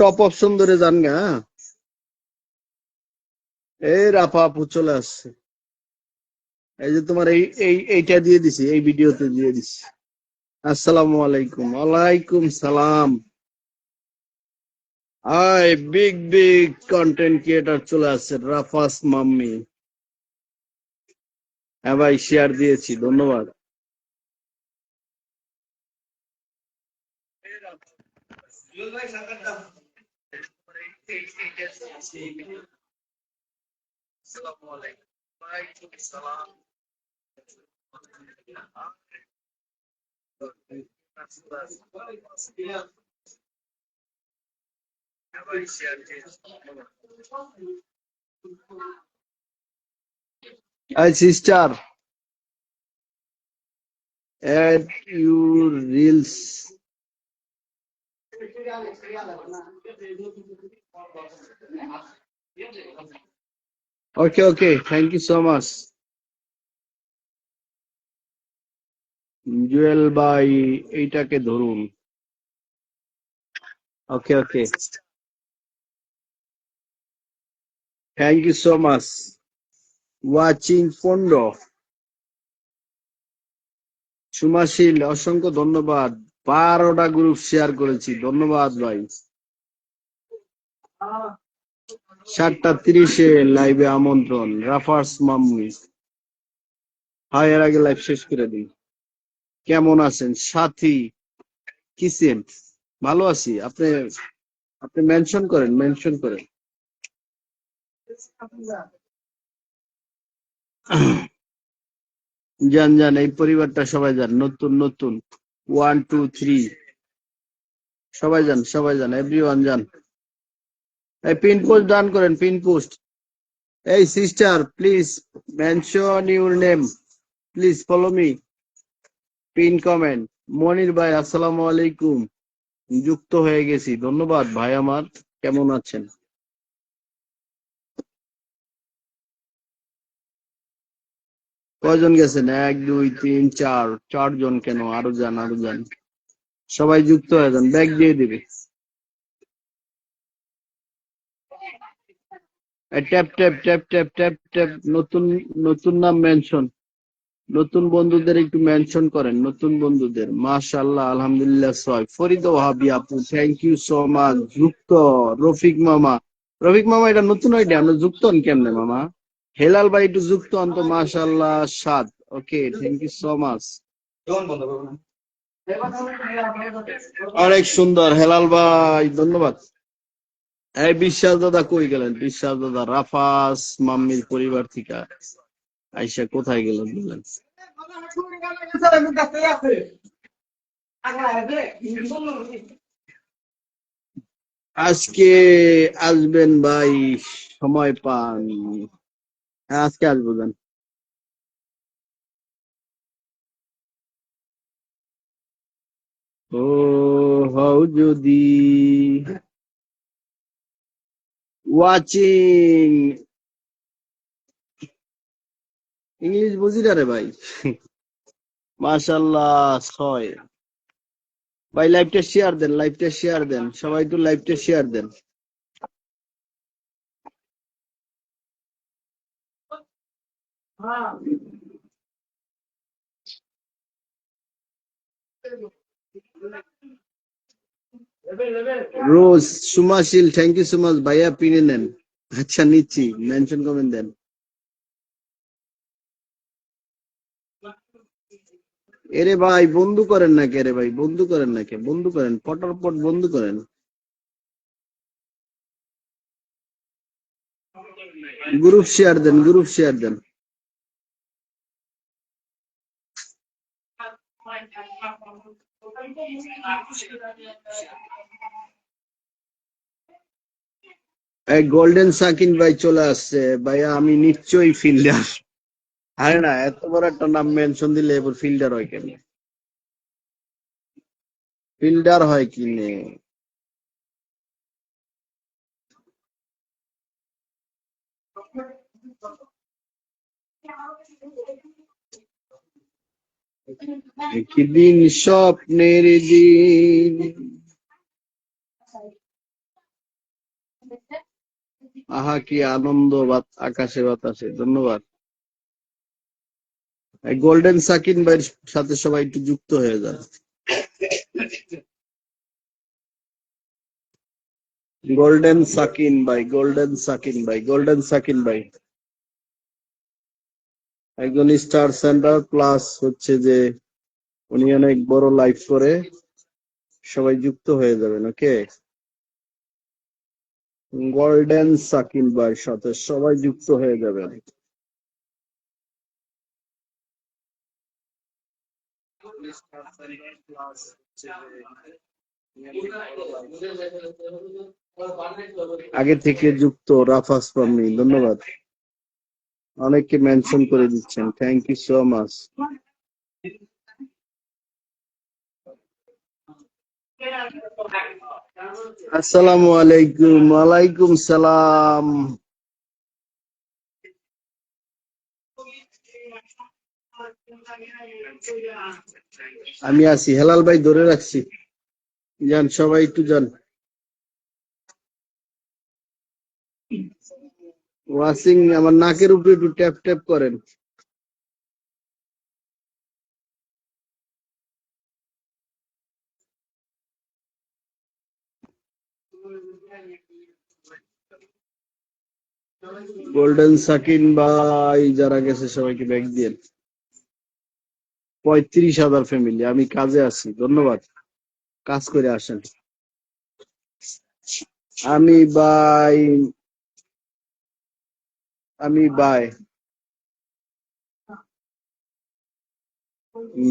Top option ধরে যান গা হ্যাঁ? এই রাফা আপু চলে আসছে। এই যে তোমার এই এই, এইটা দিয়ে দিছি, এই ভিডিওতে দিয়ে দিছি। আসসালামু আলাইকুম। ওয়ালাইকুম সালাম। Hi big big content creator চলে আসছে, রাফাস মাম্মি। হ্যাঁ ভাই শেয়ার দিয়েছি, ধন্যবাদ। Hi sister, add your reels. Okay, okay. Thank you so much. Jewel ভাই এইটাকে ধরুন okay okay thank you so much watching ফন্ডো সুমাশীল অসংখ্য ধন্যবাদ বারোটা গ্রুপ শেয়ার করেছি। ধন্যবাদ ভাই। সাতটা তিরিশে লাইভে আমন্ত্রণ, রাফার্স মাম্মি হাই এর আগে লাইভ শেষ করে দিন। কেমন আছেন? সাথী, কিসেন? ভালো আছি। আপনি আপনি মেনশন করেন মেনশন করেন। যান যান, এই পরিবারটা সবাই যান নতুন নতুন। ওয়ান টু থ্রি সবাই যান সবাই যান এভরি ওয়ান যান। এই পিন পোস্ট ডান করেন পিন পোস্ট এই sister please mention your name please follow me pin comment Monir ভাই, আসসালামু আলাইকুম। যুক্ত হয়ে গেছি। ধন্যবাদ ভাই আমার। কেমন আছেন? কয়জন গেছেন? এক, দুই, তিন, চার। চারজন কেন? আরও যান আরও যান। সবাই যুক্ত হয়ে যান। ব্যাগ দিয়ে দিবে। Tap tap tap tap tap tap. নতুন নতুন নাম মেনশন। নতুন বন্ধুদের একটু মেনশন করেন। নতুন বন্ধুদের। মাশাল্লাহ আলহামদুলিল্লাহ, ছয়। ফরিদ ওয়াহাবি আপু থ্যাংক ইউ সো মাচ যুক্ত রফিক মামা। রফিক মামা, এটা নতুন আইডিয়া আমরা যুক্ত কেমনে, মামা? হেলাল ভাই একটু যুক্ত অন্ত মাশাল্লাহ সাত okay thank you so much অনেক সুন্দর হেলাল ভাই, ধন্যবাদ। এই বিশ্বাস দাদা কই গেলেন? বিশ্বাস দাদা রাফাস মাম্মির পরিবার থেকে। আইসা কোথায় গেলেন বলেন? আজকে আসবেন ভাই, সময় পান আজকে আসব যান ও হও যদি ওয়াচিং। ইংলিশ বুঝি না রে ভাই? মাশাল্লাহ, ছয়। ভাই লাইভটা শেয়ার দেন লাইভটা শেয়ার দেন। সবাই একটু লাইভটা শেয়ার দেন। রোজ সুমাশিল থ্যাংক ইউ সো মাচ ভাইয়া পিনে নেন আচ্ছা নিচ্ছি মেনশন কমেন্ট দেন এরে ভাই বন্ধু করেন না কে রে ভাই বন্ধু করেন না কে বন্ধু করেন পটার পট বন্ধু করেন গ্রুপ শেয়ার দেন গ্রুপ শেয়ার দেন গোল্ডেন সাকিন ভাই চলে আসছে। ভাইয়া, আমি নিশ্চয়ই ফিল্ডার আরে না, এত বড় একটা নাম মেনশন দিলে এবার ফিল্ডার হয় কেন ফিল্ডার হয় কি নে একদিন স্বপ্নের দিন। আহা, কি আনন্দ বাত আকাশে বাতাসে। ধন্যবাদ। গোল্ডেন সাকিন ভাইয়ের সাথে সবাই একটু যুক্ত হয়ে যান। গোল্ডেন সাকিন ভাই, গোল্ডেন সাকিন ভাই, গোল্ডেন সাকিন ভাই। একজন স্টার সেন্টার প্লাস হচ্ছে যে উনি অনেক বড় লাইভ করে, সবাই যুক্ত হয়ে যাবেন, ওকে? গোল্ডেন সাকিন ভাইয়ের সাথে সবাই যুক্ত হয়ে যাবেন। আগে থেকে যুক্ত রাফাস পাম্মি ধন্যবাদ। অনেককে মেনশন করে দিচ্ছেন। থ্যাংক ইউ সো মাচ আসসালামু আলাইকুম। ওয়ালাইকুম সালাম। আমি আছি। হেলাল ভাই ধরে রাখছি। যান, সবাই একটু যান। ওয়াশিং আমার নাকের উপরে একটু ট্যাপ ট্যাপ করেন। গোল্ডেন সাকিন ভাই, যারা গেছে সবাইকে ব্যাগ দিয়ে। পঁয়ত্রিশ হাজার ফ্যামিলি আমি কাজে আছি, ধন্যবাদ। কাজ করে আসেন। আমি বাই আমি বাই।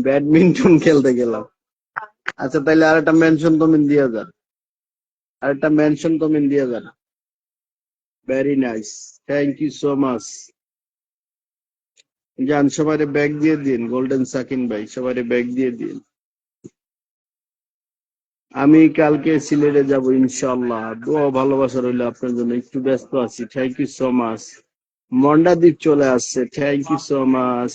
ব্যাডমিন্টন খেলতে গেলাম। আচ্ছা তাহলে আর একটা মেনশন কমেন্ট দিয়ে যান আর একটা মেনশন কমেন্ট দিয়ে যান very nice thank you so much যান সবাই ব্যাগ দিয়ে দিন গোল্ডেন সাকিন ভাই সবাই ব্যাগ দিয়ে দিন। আমি কালকে সিলেটে যাব ইনশাল্লাহ দোয়া ভালোবাসা রইল আপনার জন্য। একটু ব্যস্ত আছি। থ্যাংক ইউ সো মাচ মন্ডাদ্বীপ চলে আসছে। থ্যাংক ইউ সো মাচ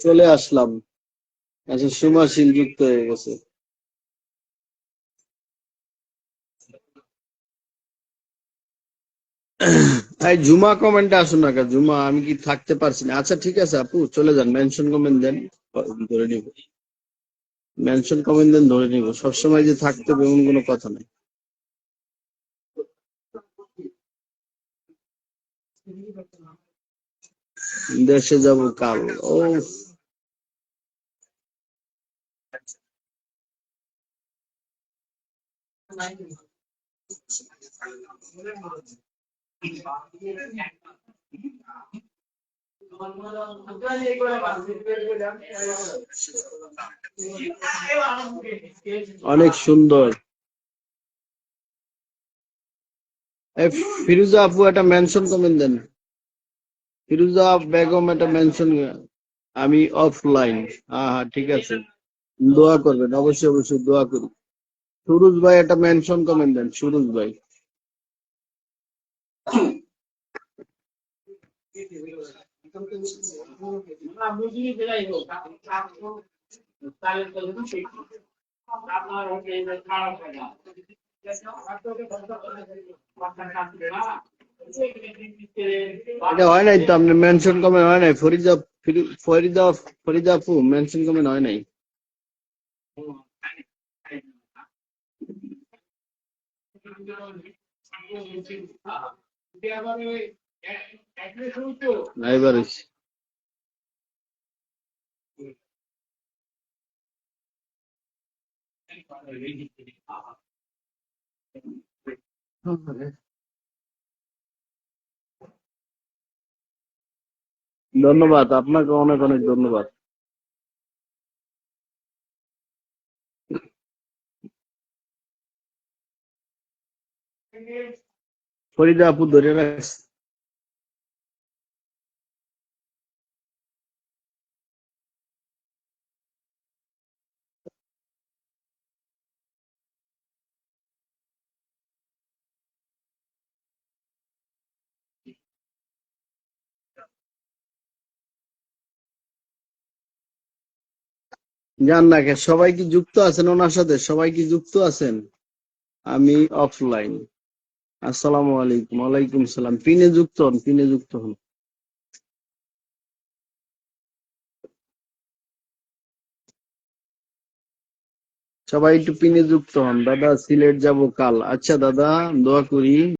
চলে আসলাম। আচ্ছা সুমাশীল যুক্ত হয়ে গেছে। জুমা কমেন্টে আসুন না জুমা আমি কি থাকতে পারছি না? আচ্ছা ঠিক আছে আপু, চলে যান মেনশন কমেন্ট দেন। ধরে নিব। মেনশন কমেন্ট ধরে নিব। সবসময় যে থাকতে হবে এমন কোনো কথা নাই। দেশে যাব কাল। ও। অনেক সুন্দর। ফিরুজা আপু একটা মেনশন কমেন্ট দেন। ফিরুজা বেগম একটা মেনশন আমি অফলাইন হ্যাঁ হ্যাঁ ঠিক আছে। দোয়া করবেন, অবশ্যই অবশ্যই দোয়া করি সুরুজ ভাই একটা মেনশন কমেন্ট দেন, সুরুজ ভাই। এটা হয় নাই তো আপনি মেনশন কমেন্ট হয় নাই ফরিদা ফিরু- ফরিদা ফরিদা আপু মেনশন কমেন্ট হয় নাই না ধন্যবাদ আপনাকে অনেক অনেক ধন্যবাদ। ফরিদা আপু ধরে রাখছে। যান না কে, সবাই কি যুক্ত আছেন ওনার সাথে? সবাই কি যুক্ত আছেন? আমি অফলাইন আসসালামু আলাইকুম। ওয়ালাইকুম সালাম। পিনে যুক্ত হন, পিনে যুক্ত হন। সবাই একটু পিনে যুক্ত হন। দাদা, সিলেট যাব কাল। আচ্ছা দাদা, দোয়া করি।